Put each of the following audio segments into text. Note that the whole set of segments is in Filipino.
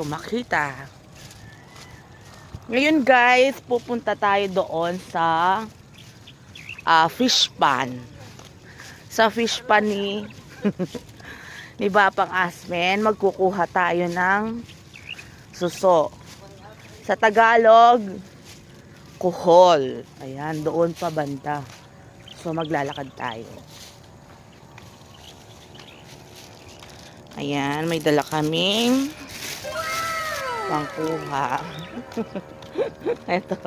Ko makita. Ngayon guys, pupunta tayo doon sa ah, fish pan. Sa fish pan ni ni Bapang Asmen, magkukuha tayo ng suso. Sa Tagalog, kuhol. Ayan, doon pa banda. So maglalakad tayo. Ayan, may dala kaming pangkuha. Ito.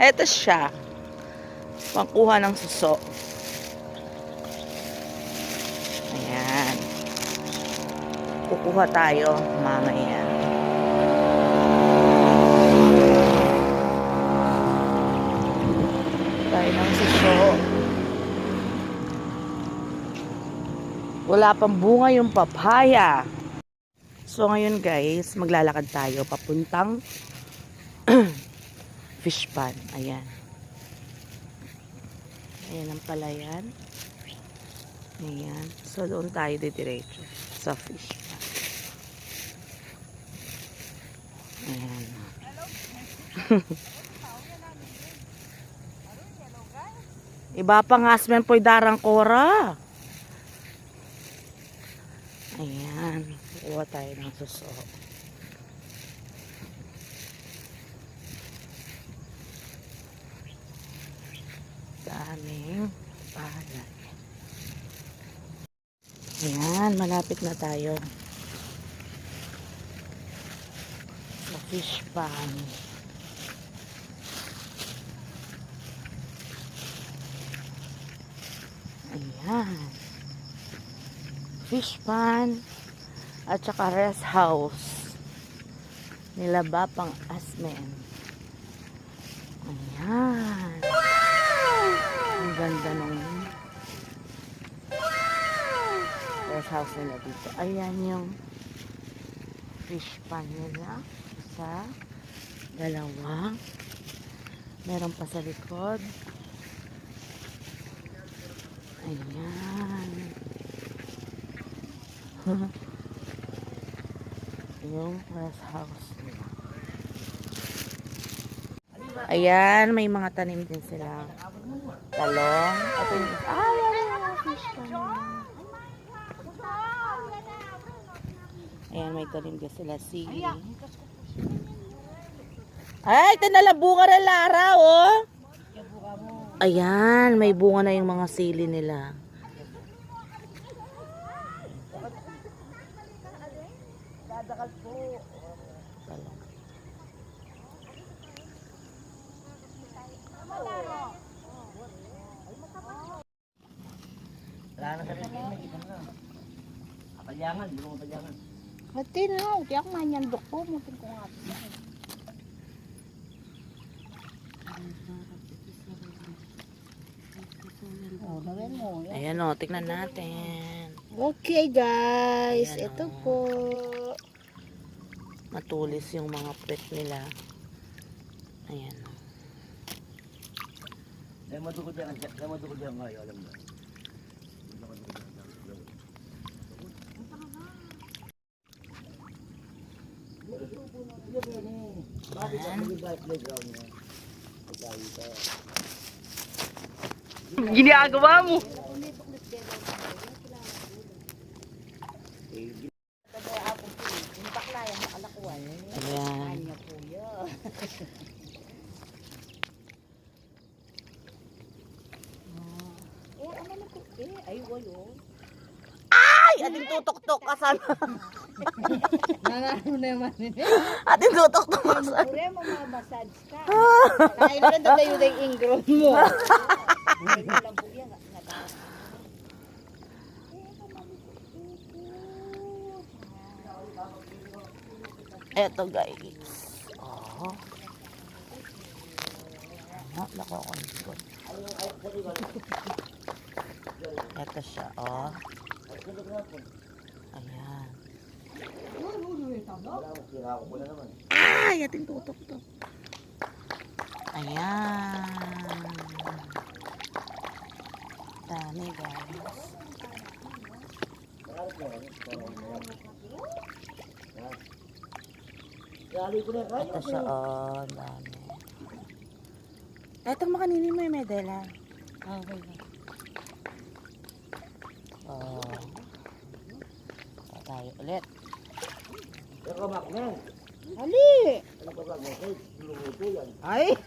Ito siya. Pangkuha ng suso. Ayan. Kukuha tayo mamaya. Tayo ng suso. Wala pang bunga yung papaya. So ngayon guys, maglalakad tayo papuntang fish pan. Ayan. Ayan ang palayan. Ayan. So doon tayo didiretso sa fish pan. Ayan. Iba pa nga asmen po'y darang kora. Ayan. Kuha tayo ng suso. Daming palay. Ayan, malapit na tayo. Sa fish pan. Ayan. Fish pan at saka rest house nila Bapang Asmen. Ayan. Ang ganda nung rest house nila dito. Ayan yung fish pan nila. Isa, dalawa. Meron pa sa likod. Ayan. yung rest house nila. Ayan, may mga tanim din sila. Talong. Ito yung, ay, fish. Ayan, may tanim din sila. Sili. Ay, ito na lang bunga na Lara, oh. Ayan, may bunga na yung mga sili nila. Talong. Wala na sa tingin, may kita na. Kapalyangan, di mo kapalyangan. Hati na, di ako manyandok po. Mungkin ko nga. Oh, gawin mo. Ayan, oh, tignan natin. Okay guys, Ayan, ito oh. po. Matulis yung mga puwet nila. Ayan, oh. Dahil madukod yan, dahil madukod yan ngayon, alam mo. Ginagawa mo. Ayan. Eh, ano? Eh, ay, wayo. Ay! Ating tutok-tok asan? Nanalo na naman. Ating tutok-tok asan? Pure mo mamasage ka. Kain na na tayo ng ingrown mo. Eto guys. Oh. Ano? Lako ko. Eto siya, oh. Ayan. Sira ko po na naman. Ay, ating tutok to. Ayan. Dami guys. Ito siya, oh, dami. Etong makanini mo yung medela. Okay. Oh. Tayo ulit. Pero maknen. Ali! Ano ba? Okay. Luluto yan. Ay!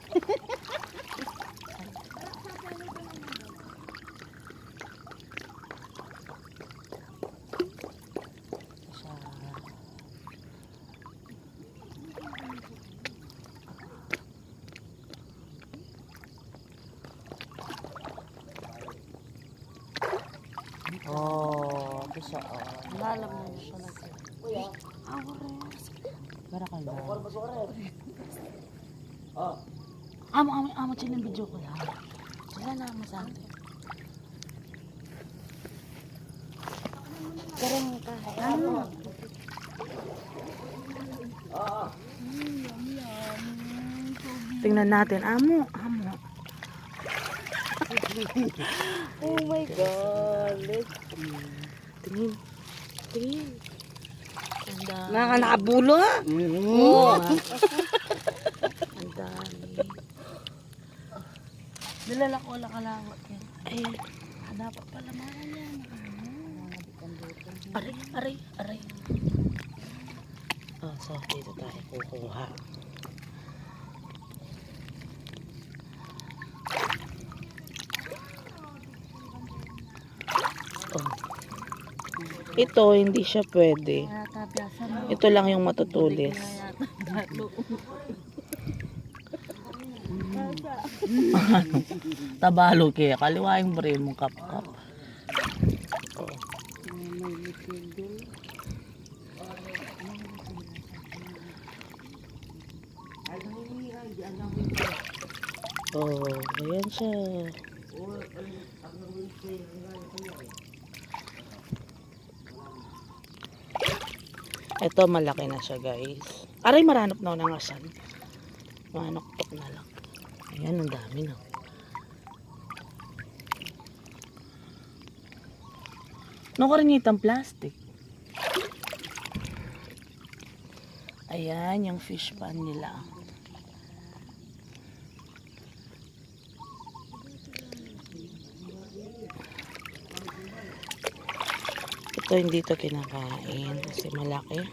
Ito siya. Oh, ito siya, oh. Lalam mo siya na. Barakal na. Ba sore? Oh. Amo, amo, amo, chin yung video ko lang. Wala na mo sa atin. Karang ka. Ano? Ah. Tingnan natin, amo, amo. Oh my God. Tingin. Tingin. Dami. Mga nakabulo ha? Oo. Ang dami. Nilala ko lang kalawat yan. Ay, Dapat pala mga yan. aray, aray, aray. Oh, so, dito tayo kukuha. Oh. Ito, hindi siya pwede. Mo. Ito lang yung matutulis. Tabalo kaya, kaliwaing bre mong kap-kap. Oh. Oh, ayan siya. Ito malaki na siya guys. Aray maranop na ng asan. Manoktok na lang. Ayan, ang dami na. No karinitang plastic. Ayan, yung fish pan nila. Ito hindi to kinakain kasi malaki.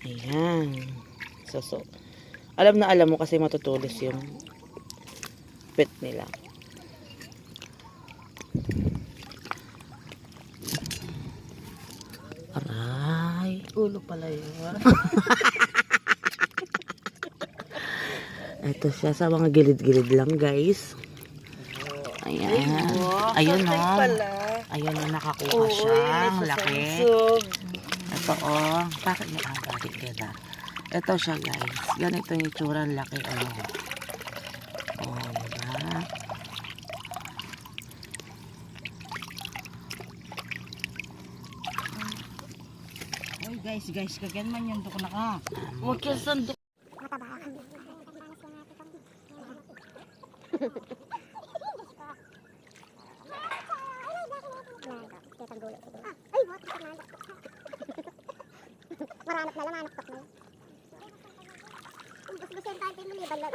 Ayan. So, so, alam na alam mo kasi matutulis yung pet nila. Aray. Ulo pala yun. Ito siya sa mga gilid-gilid lang, guys. Ayan. Ayun, oh. Ayun, oh, nakakuha siya. Ang laki. Ito, oh. Bakit niya? Ah, bakit ganda? Ito siya, guys. Ganito yung itsura. Ang laki, oh. Oh, diba? Guys, guys, kagyan man. Doko na ka. Huwag ka sando. Maranap na lang, anak tok na. Umbus mo siyang tante mo, liban lang.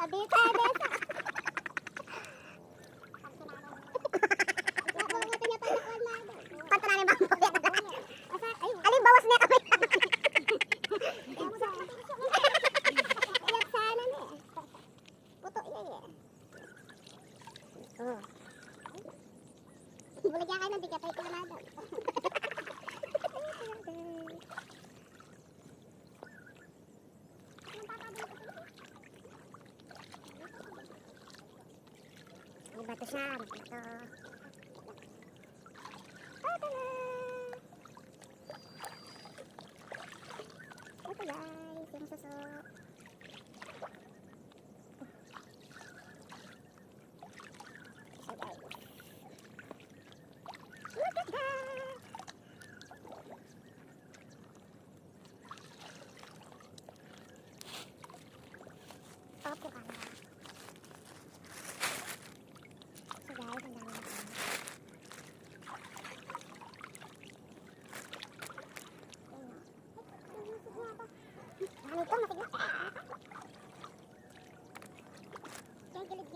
Abis, abis. Panto na rin ba? Alin, bawas na kami. Iyak sana na eh. Puto iya eh. Oh. Bulagyan kayo ng bigat ay kulamado. May bato siya.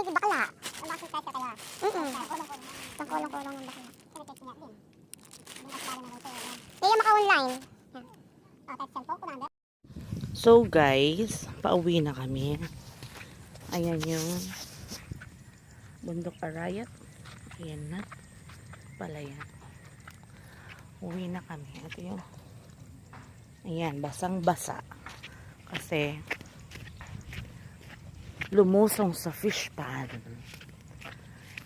Pwede bakla. Ang bakit kahit ka kaya? Mm-mm. Ang kulong-kulong ng bakla. Kaya maka-online. So guys, pauwi na kami. Ayan yung bundok arayat. Ayan na. Palayan. Uwi na kami. Ito yung Ayan, basang-basa. Kasi lumusong sa fish pan.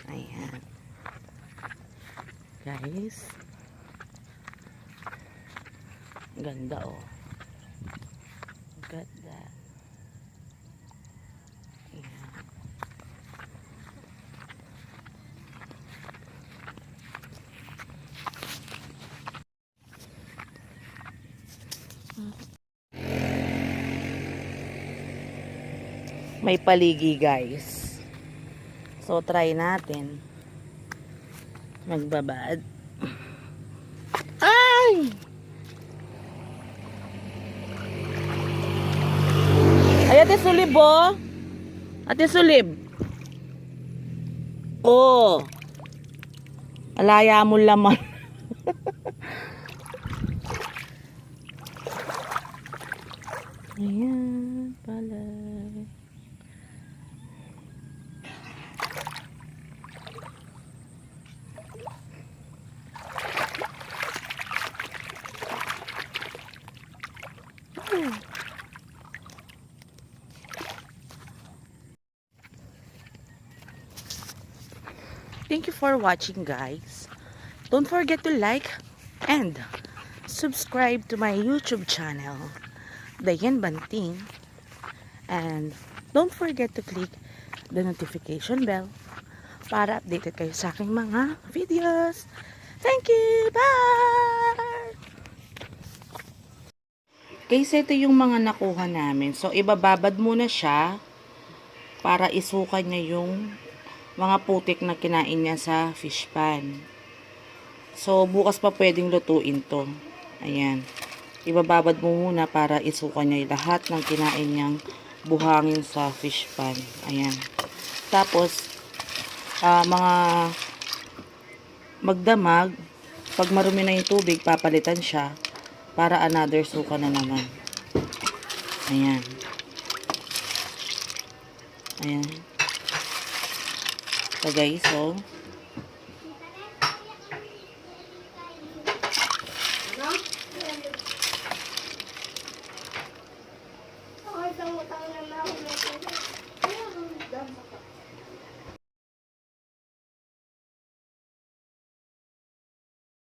Ayan. Guys. Ganda oh. Look at that. Ayan. May paligi guys. So try natin. Magbabad. Ay! Ay, ate sulib oh. Ate sulib. Oh. Alaya mo laman. Ayan pala. Thank you for watching guys. Don't forget to like and subscribe to my YouTube channel, Dayan Banting. And don't forget to click the notification bell para updated kayo sa aking mga videos. Thank you! Bye! Guys, ito yung mga nakuha namin. So, ibababad muna siya para isukan niya yung mga putik na kinain niya sa fish pan. So, bukas pa pwedeng lutuin to. Ayan. Ibababad mo muna para isukan niya lahat ng kinain niyang buhangin sa fish pan. Ayan. Tapos, ah, mga magdamag, pag marumi na yung tubig, papalitan siya para another suka na naman. Ayan. Ayan. So guys, so,